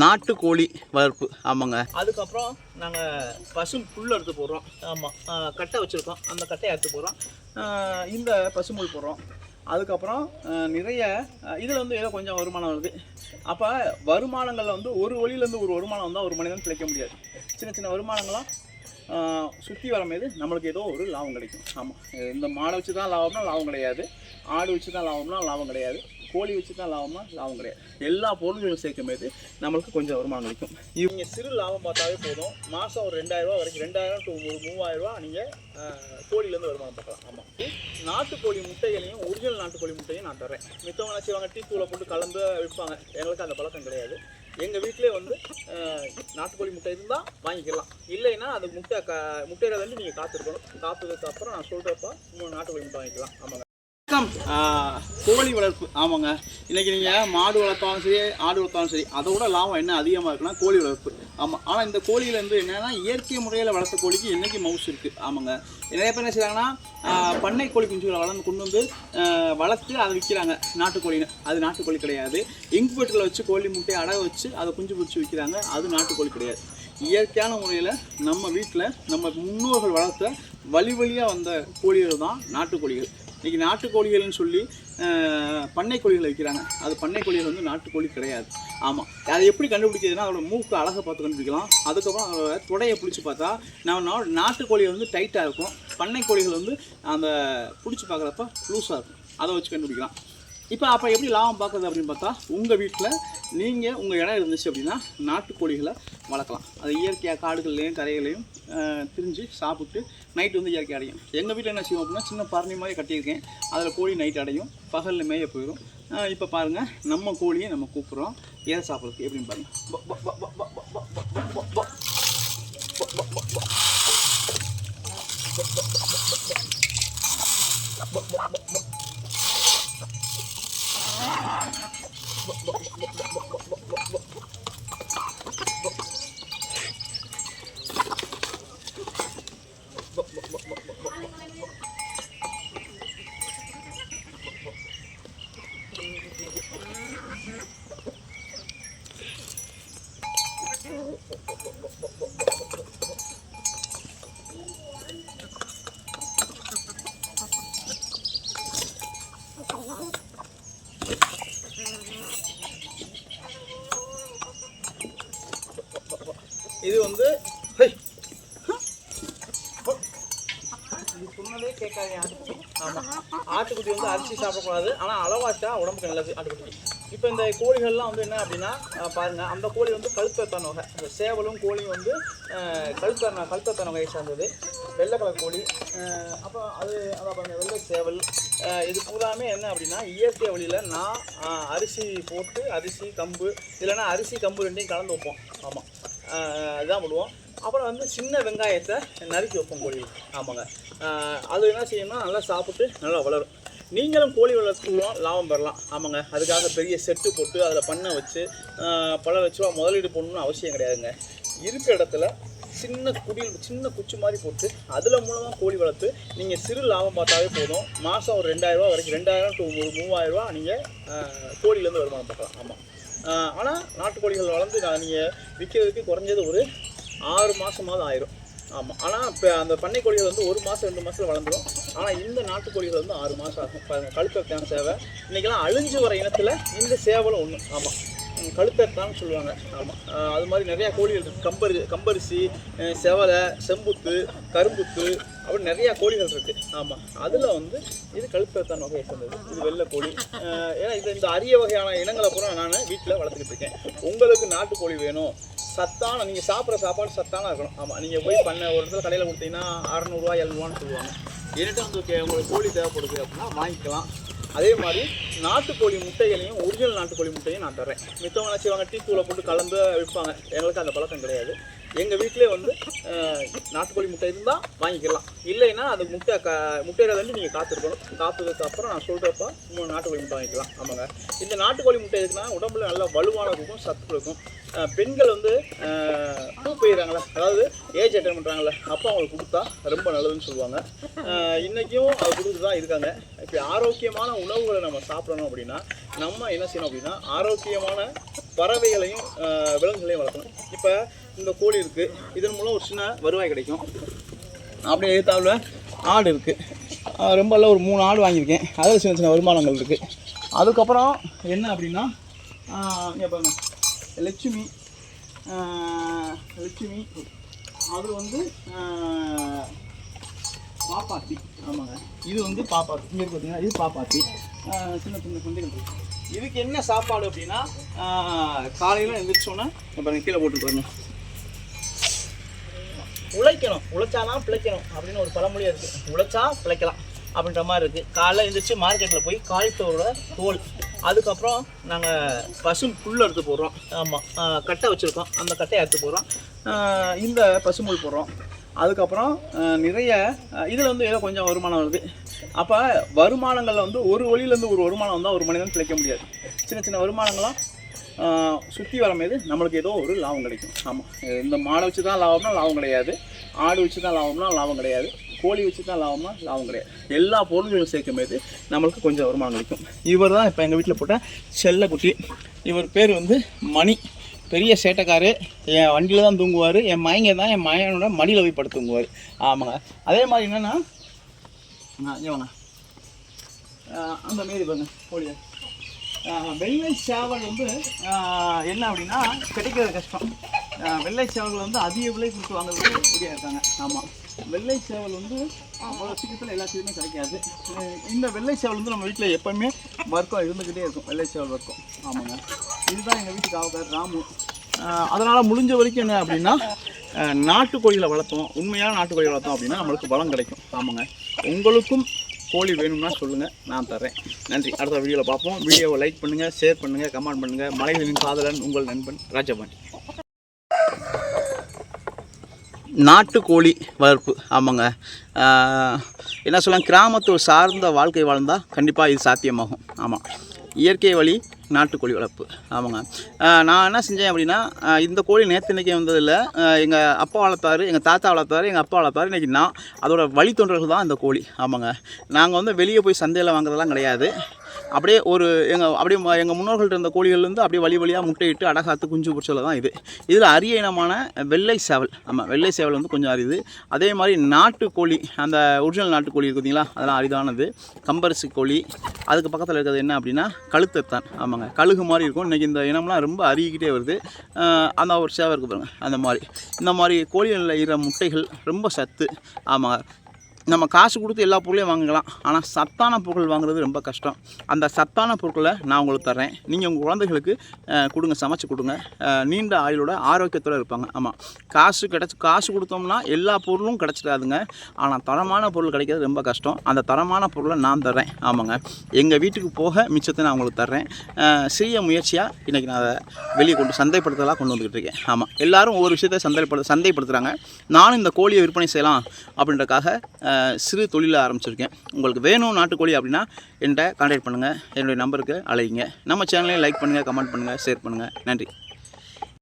நாட்டுக்கோழி வளர்ப்பு ஆமாங்க. அதுக்கப்புறம் நாங்கள் பசு புல் எடுத்து போடுறோம். ஆமாம் கட்டை வச்சுருக்கோம். அந்த கட்டையை எடுத்து போடுறோம். இந்த பசும்புல் போடுறோம். அதுக்கப்புறம் நிறைய இதில் வந்து ஏதோ கொஞ்சம் வருமானம் வருது. அப்போ வருமானங்களில் வந்து ஒரு வழியிலேருந்து ஒரு வருமானம் வந்தால் ஒரு மனிதன் பிழைக்க முடியாது. சின்ன சின்ன வருமானங்களாம் சுற்றி வரும்போது நம்மளுக்கு ஏதோ ஒரு லாபம் கிடைக்கும். ஆமாம் இந்த மாடை வச்சு தான் லாபம்னா லாபம் கிடையாது. ஆடு வச்சு தான் லாபம்னா லாபம் கிடையாது. கோழி வச்சு தான் லாபமாக லாபம் கிடையாது. எல்லா பொருள்களும் சேர்க்கும் போது நம்மளுக்கு கொஞ்சம் வருமானம் கிடைக்கும். இவங்க சிறு லாபம் பார்த்தாவே போதும். மாதம் ஒரு ரெண்டாயிரரூவா வரைக்கும் ரெண்டாயிரம் டு ஒரு மூவாயிரரூவா நீங்கள் கோழிலேருந்து வருமானம் பார்க்கலாம். ஆமாம் நாட்டுக்கோழி முட்டைகளையும் ஒரிஜினல் நாட்டுக்கோழி முட்டையும் நான் தரேன் மித்தவங்க செய்வாங்க? டீ தூளை போட்டு கலந்து விற்பாங்க. எங்களுக்கு அந்த பழக்கம் கிடையாது. எங்கள் வீட்டிலே வந்து நாட்டுக்கோழி முட்டை இருந்தால் வாங்கிக்கலாம். இல்லைன்னா அது முட்டை க முட்டையில வந்து நீங்கள் காத்திருக்கணும். காத்ததுக்கு அப்புறம் நான் சொல்கிறப்ப நாட்டுக்கோழி முட்டை வாங்கிக்கலாம். ஆமாங்க. வணக்கம். கோழி வளர்ப்பு. ஆமாங்க. இன்னைக்கு நீங்கள் மாடு வளர்த்தாலும் சரி ஆடு வளர்த்தாலும் சரி அதோட லாபம் என்ன அதிகமாக இருக்குன்னா கோழி வளர்ப்பு. ஆமாம் ஆனால் இந்த கோழியில இருந்து என்னென்னா இயற்கை முறையில் வளர்த்த கோழிக்கு என்றைக்கு மவுஸ் இருக்குது ஆமாங்க. நிறைய பேர் என்ன செய்கிறாங்கன்னா பண்ணை கோழி குஞ்சுகளை வளர்ந்து கொண்டு வந்து வளர்த்து அதை விற்கிறாங்க நாட்டுக்கோழின்னு. அது நாட்டுக்கோழி கிடையாது. இன்குபேட்டரில் வச்சு கோழி முட்டையை அடக வச்சு அதை குஞ்சு பிடிச்சி விற்கிறாங்க அது நாட்டுக்கோழி கிடையாது. இயற்கையான முறையில் நம்ம வீட்டில் நம்ம முன்னோர்கள் வளர்த்த வழி வழியாக வந்த கோழிகள் தான் நாட்டுக்கோழிகள். இன்றைக்கி நாட்டுக்கோழிகள்னு சொல்லி பண்ணை கோழிகள் வைக்கிறாங்க. அது பண்ணை கோழிகள் வந்து நாட்டுக்கோழி கிடையாது. ஆமாம் அதை எப்படி கண்டுபிடிக்கிறதுனா அதோட மூக்கு அழகை பார்த்து கண்டுபிடிக்கலாம். அதுக்கப்புறம் அதோட துடையை பிடிச்சி பார்த்தா நம்ம நாட்டுக்கோழிகள் வந்து டைட்டாக இருக்கும். பண்ணை கோழிகள் வந்து அந்த பிடிச்சி பார்க்குறப்ப லூஸாக இருக்கும். அதை வச்சு கண்டுபிடிக்கலாம். இப்போ அப்போ எப்படி லாபம் பார்க்குறது அப்படின்னு பார்த்தா உங்கள் வீட்டில் நீங்கள் உங்கள் இடம் இருந்துச்சு அப்படின்னா நாட்டுக்கோழிகளை வளர்க்கலாம் அது இயற்கையாக காடுகள்லேயும் கரைகளையும் திரிஞ்சு சாப்பிட்டு நைட்டு வந்து இயற்கை அடையும் எங்கள் வீட்டில் என்ன செய்வோம் அப்படின்னா சின்ன பரணி மாதிரி கட்டியிருக்கேன் அதில் கோழி நைட் அடையும் பகலில் மேய போயிடும் இப்போ பாருங்கள் நம்ம கோழியை நம்ம கூப்பிட்றோம் ஏற சாப்பிட்றதுக்கு எப்படின்னு பாருங்கள் Bok, bok, bok, bok, bok, bok. வந்து சொன்னதே கேட்காது ஆட்டுக்குட்டி. ஆமாம் ஆட்டுக்குட்டி வந்து அரிசி சாப்பிடக்கூடாது. ஆனால் அளவாச்சா உடம்புக்கு நல்லது ஆட்டுக்குட்டி. இப்போ இந்த கோழிகள்லாம் வந்து என்ன அப்படின்னா பாருங்கள் அந்த கோழி வந்து கழுத்தத்தன வகை இந்த சேவலும் கோழியும் வந்து அஹ், கழுத்தன வகையை சார்ந்தது. வெள்ளை கலர் கோழி அப்போ அது அதான் பாருங்கள் வெள்ளை சேவல். இது பூராமே என்ன அப்படின்னா இயற்கை வழியில் நான் அரிசி போட்டு அரிசி கம்பு இல்லைன்னா அரிசி கம்பு ரெண்டையும் கலந்து வைப்போம். ஆமாம் இதான் பண்ணுவோம். அப்புறம் வந்து சின்ன வெங்காயத்தை நறுக்கி வைப்போம் கோழி. ஆமாங்க. அது என்ன செய்யணும்னா நல்லா சாப்பிட்டு நல்லா வளரும். நீங்களும் கோழி வளர்த்துலாம் லாபம் பெறலாம். ஆமாங்க. அதுக்காக பெரிய செட்டு போட்டு அதில் பண்ணை வச்சு பல லட்ச ரூபா முதலீடு போடணும்னு அவசியம் கிடையாதுங்க. இருக்கிற இடத்துல சின்ன குடியில் சின்ன குச்சி மாதிரி போட்டு அதில் மூலமாக கோழி வளர்த்து நீங்கள் சிறு லாபம் பார்த்தாவே போதும். மாதம் ஒரு ரெண்டாயிரரூவா வரைக்கும் ரெண்டாயிரம் டு ஒரு மூவாயிரரூவா நீங்கள் கோழியிலேருந்து வருமானம் பார்க்கலாம். ஆமாம் ஆனால் நாட்டுக்கோழிகள் வளர்ந்து நான் நீங்கள் விற்கிறதுக்கு குறைஞ்சது ஒரு ஆறு மாதமாவது ஆயிரும். ஆமாம் ஆனால் இப்போ அந்த பண்ணை கோழிகள் வந்து ஒரு மாதம் ரெண்டு மாதத்தில் வளர்ந்துடும் ஆனால் இந்த நாட்டுக்கோழிகள் வந்து ஆறு மாதம் ஆகும். பாருங்க கழுத்தத்தான் சேவை. இன்றைக்கெல்லாம் அழிஞ்சு வர இனத்தில் இந்த சேவலும் ஒன்று ஆமாம் கழுத்தத்தான்னு சொல்லுவாங்க. ஆமாம் அது மாதிரி நிறையா கோழிகள் இருக்குது கம்பரி கம்பரிசி செவலை செம்புத்து கரும்புத்து அப்படி நிறையா கோழிகள் இருக்குது ஆமாம் அதில் வந்து இது கழுத்தத்தான் வகையை சேர்ந்தது. இது வெள்ளை கோழி. ஏன்னா இது இந்த அரிய வகையான இனங்களை பூரா நான் வீட்டில் வளர்த்துக்கிட்டு இருக்கேன். உங்களுக்கு நாட்டுக்கோழி வேணும். சத்தான நீங்கள் சாப்பிட்ற சாப்பாடு சத்தான இருக்கணும். ஆமாம் நீங்கள் போய் பண்ண ஒரு இடத்துல கடையில் கொடுத்தீங்கன்னா அறநூறுவா எழுநூறுவான்னு சொல்லுவாங்க. என்கிட்ட வந்து உங்களுக்கு கோழி தேவைப்படுது அப்படின்னா வாங்கிக்கலாம். அதே மாதிரி நாட்டுக்கோழி முட்டைகளையும் ஒரிஜினல் நாட்டுக்கோழி முட்டையும் நான் தரேன் மித்தவங்க நினச்சிவாங்க செய்வாங்க? டீ தூளை போட்டு கலந்து விற்பாங்க. எங்களுக்கு அந்த பழக்கம் கிடையாது. எங்கள் வீட்டிலே வந்து நாட்டுக்கோழி முட்டை இருந்தால் வாங்கிக்கலாம். இல்லைன்னா அது முட்டை க முட்டையில வந்து நீங்கள் காத்திருக்கணும். காத்ததுக்கு அப்புறம் நான் சொல்கிறப்ப மூணு நாட்டுக்கோழி முட்டை வாங்கிக்கலாம் ஆமாங்க. இந்த நாட்டுக்கோழி முட்டை எதுக்குன்னா உடம்புல நல்ல வலுவான இருக்கும் சத்து இருக்கும் பெண்கள் வந்து பூ போயிடுறாங்களே அதாவது ஏஜ் அட்டன் பண்ணுறாங்களே அப்போ அவங்களுக்கு கொடுத்தா ரொம்ப நல்லதுன்னு சொல்லுவாங்க. இன்றைக்கும் அது கொடுத்து தான் இருக்காங்க. இப்படி ஆரோக்கியமான உணவுகளை நம்ம சாப்பிடணும் அப்படின்னா நம்ம என்ன செய்யணும் அப்படின்னா ஆரோக்கியமான பறவைகளையும் விலங்குகளையும் வளர்க்கணும். இப்போ இந்த கோழி இருக்குது இதன் மூலம் ஒரு சின்ன வருவாய் கிடைக்கும். அப்படியே எதிர்த்தாவில் ஆடு இருக்குது ரொம்ப இல்லை ஒரு மூணு ஆடு வாங்கியிருக்கேன். அதில் சின்ன சின்ன வருமானங்கள் இருக்குது அதுக்கப்புறம் என்ன அப்படின்னா இங்கே பாருங்க. லட்சுமி லட்சுமி. அது வந்து பாப்பாத்தி ஆமாங்க. இது வந்து பாப்பாத்தி இங்கே பார்த்தீங்கன்னா இது பாப்பாத்தி சின்ன சின்ன குழந்தைகள் இருக்கு. இதுக்கு என்ன சாப்பாடு அப்படின்னா காலையில் எழுந்திரிச்சோன்னா இங்க பாருங்க கீழே போட்டு வரணும் உழைக்கணும். உழைச்சாதான் பிழைக்கணும் அப்படின்னு ஒரு பழமொழி இருக்குது உழைச்சா பிழைக்கலாம் அப்படின்ற மாதிரி இருக்குது காலைல எழுந்திரிச்சு மார்க்கெட்டில் போய் காலிஃப்ளவரோட தோல். அதுக்கப்புறம் நாங்கள் பசு புல் எடுத்து போடுறோம். ஆமாம் கட்டை வச்சுருக்கோம். அந்த கட்டையை எடுத்து போடுறோம். இந்த பசும்புல் போடுறோம். அதுக்கப்புறம் நிறைய இதில் வந்து ஏதோ கொஞ்சம் வருமானம் வருது. அப்போ வருமானங்களில் வந்து ஒரு வழியிலேருந்து ஒரு வருமானம் வந்தால் ஒரு மனிதன் பிழைக்க முடியாது. சின்ன சின்ன வருமானங்களாம் சுற்றி வரும்போது நம்மளுக்கு ஏதோ ஒரு லாபம் கிடைக்கும். ஆமாம் இந்த மாடை வச்சு தான் லாபம்னா லாபம் கிடையாது. ஆடு வச்சு தான் லாபம்னா லாபம் கிடையாது. கோழி வச்சு தான் லாபம்னா லாபம் கிடையாது. எல்லா பொருள்களும் சேர்க்கும் போது நம்மளுக்கு கொஞ்சம் வருமானம் கிடைக்கும். இவர் தான் இப்போ எங்கள் வீட்டில் போட்ட செல்லக்குட்டி. இவர் பேர் வந்து மணி. பெரிய சேட்டைக்காரு என் வண்டியில் தான் தூங்குவார் என் மயங்க தான் என் மயனோட மடியில் போய் படுத்து தூங்குவார். ஆமாங்க. அதே மாதிரி என்னென்னா வாங்க. அந்த மாரி பாருங்க போலியா வெள்ளை சேவல் வந்து என்ன அப்படின்னா கிடைக்கிறது கஷ்டம். வெள்ளை சேவல்கள் வந்து அதிக விலை கொடுத்து வாங்குறதுக்கு ரெடியாக இருக்காங்க. ஆமாம் வெள்ளை சேவல் வந்து அவ்வளோ சீக்கிரத்தில் எல்லாத்துக்குமே கிடைக்காது. இந்த வெள்ளை சேவல் வந்து நம்ம வீட்டில் எப்போவுமே வர்க்கம் இருந்துக்கிட்டே இருக்கும். வெள்ளை சேவல் வர்க்கம் ஆமாங்க. இதுதான் எங்கள் வீட்டுக்கு ராமு. அதனால் முடிஞ்ச வரைக்கும் என்ன அப்படின்னா நாட்டுக்கோழியில் நாட்டுக்கோழிகளை வளர்த்தோம். உண்மையான நாட்டுக்கோழி வளர்த்தோம் அப்படின்னா நம்மளுக்கு பலம் கிடைக்கும். ஆமாங்க. உங்களுக்கும் கோழி வேணும்னா சொல்லுங்கள் நான் தரேன் நன்றி. அடுத்த வீடியோவில் பார்ப்போம். வீடியோவை லைக் பண்ணுங்கள் ஷேர் பண்ணுங்கள் கமெண்ட் பண்ணுங்கள் மலைகளின் காதலன் உங்கள் நண்பன் ராஜபாண்டி. நாட்டுக்கோழி வளர்ப்பு. ஆமாங்க. என்ன சொல்லலாம் கிராமத்தில் சார்ந்த வாழ்க்கை வாழ்ந்தால் கண்டிப்பாக இது சாத்தியமாகும். ஆமாம் இயற்கை வழி நாட்டுக்கோழி வளர்ப்பு. ஆமாங்க. நான் என்ன செஞ்சேன் அப்படின்னா இந்த கோழி நேற்று இன்றைக்கி வந்ததில்லை. எங்கள் அப்பா வளர்த்தாரு எங்கள் தாத்தா வளர்த்தாரு எங்கள் அப்பா வளர்த்தாரு. இன்றைக்கி நான் அதோட வழித்தொன்றர்கள் தான் இந்த கோழி. ஆமாங்க. நாங்கள் வந்து வெளியே போய் சந்தையில் வாங்குறதெல்லாம் கிடையாது. அப்படியே ஒரு எங்கள் அப்படியே எங்கள் முன்னோர்கள்ட்ட இருந்த கோழிகள்லேருந்து அப்படியே வழி வழியாக முட்டையிட்டு அடகாத்து குஞ்சு பிடிச்சல தான் இது. இதில் அரிய இனமான வெள்ளை சேவல். ஆமாம் வெள்ளை சேவல் வந்து கொஞ்சம் அரிது. அதே மாதிரி நாட்டுக்கோழி அந்த ஒரிஜினல் நாட்டுக்கோழி இருக்கு பார்த்தீங்களா? அதெல்லாம் அரிதானது. கம்பரிசி கோழி. அதுக்கு பக்கத்தில் இருக்கிறது என்ன அப்படின்னா கழுத்தத்தான். ஆமாங்க கழுகு மாதிரி இருக்கும். இன்றைக்கி இந்த இனம்லாம் ரொம்ப அருகிக்கிட்டே வருது. அந்த ஒரு சேவை இருக்குது பாருங்கள் அந்த மாதிரி. இந்த மாதிரி கோழிகளில் இருக்கிற முட்டைகள் ரொம்ப சத்து. ஆமாங்க நம்ம காசு கொடுத்து எல்லா பொருளையும் வாங்கலாம் ஆனால் சத்தான பொருட்கள் வாங்குறது ரொம்ப கஷ்டம். அந்த சத்தான பொருட்களை நான் உங்களுக்கு தரேன் நீங்கள் உங்கள் குழந்தைகளுக்கு கொடுங்க சமைச்சு கொடுங்க. நீண்ட ஆயுளோட ஆரோக்கியத்தோடு இருப்பாங்க. ஆமாம் காசு கிடச்சி காசு கொடுத்தோம்னா எல்லா பொருளும் கிடச்சிடாதுங்க. ஆனால் தரமான பொருள் கிடைக்கிறது ரொம்ப கஷ்டம். அந்த தரமான பொருளை நான் தரேன் ஆமாங்க. எங்கள் வீட்டுக்கு போக மிச்சத்தை நான் உங்களுக்கு தர்றேன். சிறிய முயற்சியாக இன்றைக்கி நான் அதை வெளியே கொண்டு சந்தைப்படுத்தலாம் கொண்டு வந்துக்கிட்டு இருக்கேன். ஆமாம் எல்லாரும் ஒவ்வொரு விஷயத்தை சந்தைப்படுத்த சந்தைப்படுத்துகிறாங்க நானும் இந்த கோழியை விற்பனை செய்யலாம் அப்படின்றக்காக சிறு தொழிலை ஆரம்பிச்சிருக்கேன். உங்களுக்கு வேணும் நாட்டுக்கோழி அப்படின்னா என்கிட்ட கான்டாக்ட் பண்ணுங்கள் என்னுடைய நம்பருக்கு அழைங்க நம்ம சேனலையும் லைக் பண்ணுங்கள் கமெண்ட் பண்ணுங்கள் ஷேர் பண்ணுங்கள் நன்றி.